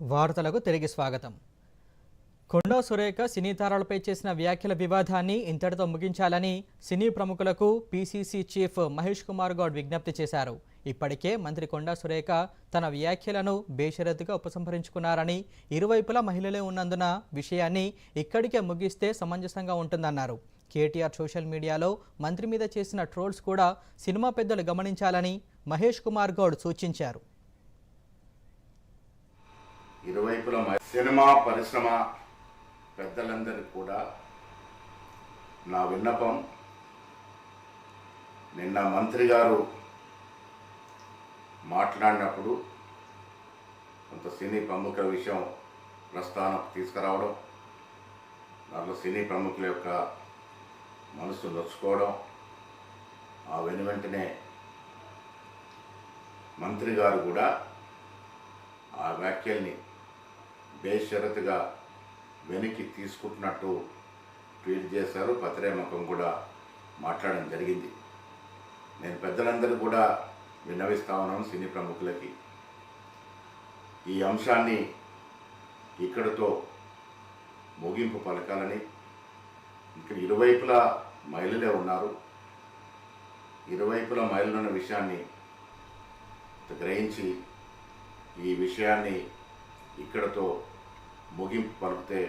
వార్తలకు తిరిగి స్వాగతం. కొండా సురేఖ సినీ తారాలపై చేసిన వ్యాఖ్యల వివాదాన్ని ఇంతటితో ముగించాలని సినీ ప్రముఖులకు పీసీసీ చీఫ్ మహేష్ కుమార్ గౌడ్ విజ్ఞప్తి చేశారు. ఇప్పటికే మంత్రి కొండా సురేఖ తన వ్యాఖ్యలను బేషరతుగా ఉపసంహరించుకున్నారని ఇరువైపులా మహిళలే ఉన్నందున విషయాన్ని ఇక్కడికే ముగిస్తే సమంజసంగా ఉంటుందన్నారు. కేటీఆర్ సోషల్ మీడియాలో మంత్రి మీద చేసిన ట్రోల్స్ కూడా సినిమా పెద్దలు గమనించాలని మహేష్ కుమార్ గౌడ్ సూచించారు. ఇరువైపుల సినిమా పరిశ్రమ పెద్దలందరికీ కూడా నా విన్నపం నిన్న మంత్రి గారు మాట్లాడినప్పుడు కొంత సినీ ప్రముఖుల విషయం ప్రస్థానం తీసుకురావడం దాంట్లో సినీ ప్రముఖుల యొక్క మనసు నొచ్చుకోవడం ఆ వెను వెంటనే మంత్రి గారు కూడా ఆ వ్యాఖ్యల్ని బేషరతుగా వెనక్కి తీసుకుంటున్నట్టు ట్వీట్ చేశారు. పత్రేముఖం కూడా మాట్లాడడం జరిగింది. నేను పెద్దలందరూ కూడా విన్నవిస్తా ఉన్నాను సినీ ప్రముఖులకి. ఈ అంశాన్ని ఇక్కడితో ముగింపు పలకాలని. ఇక్కడ ఇరువైపులా మహిళలే ఉన్నారు. ఇరువైపులా మహిళలున్న విషయాన్ని గ్రహించి ఈ విషయాన్ని ఇక్కడతో ముగింపు పలికితే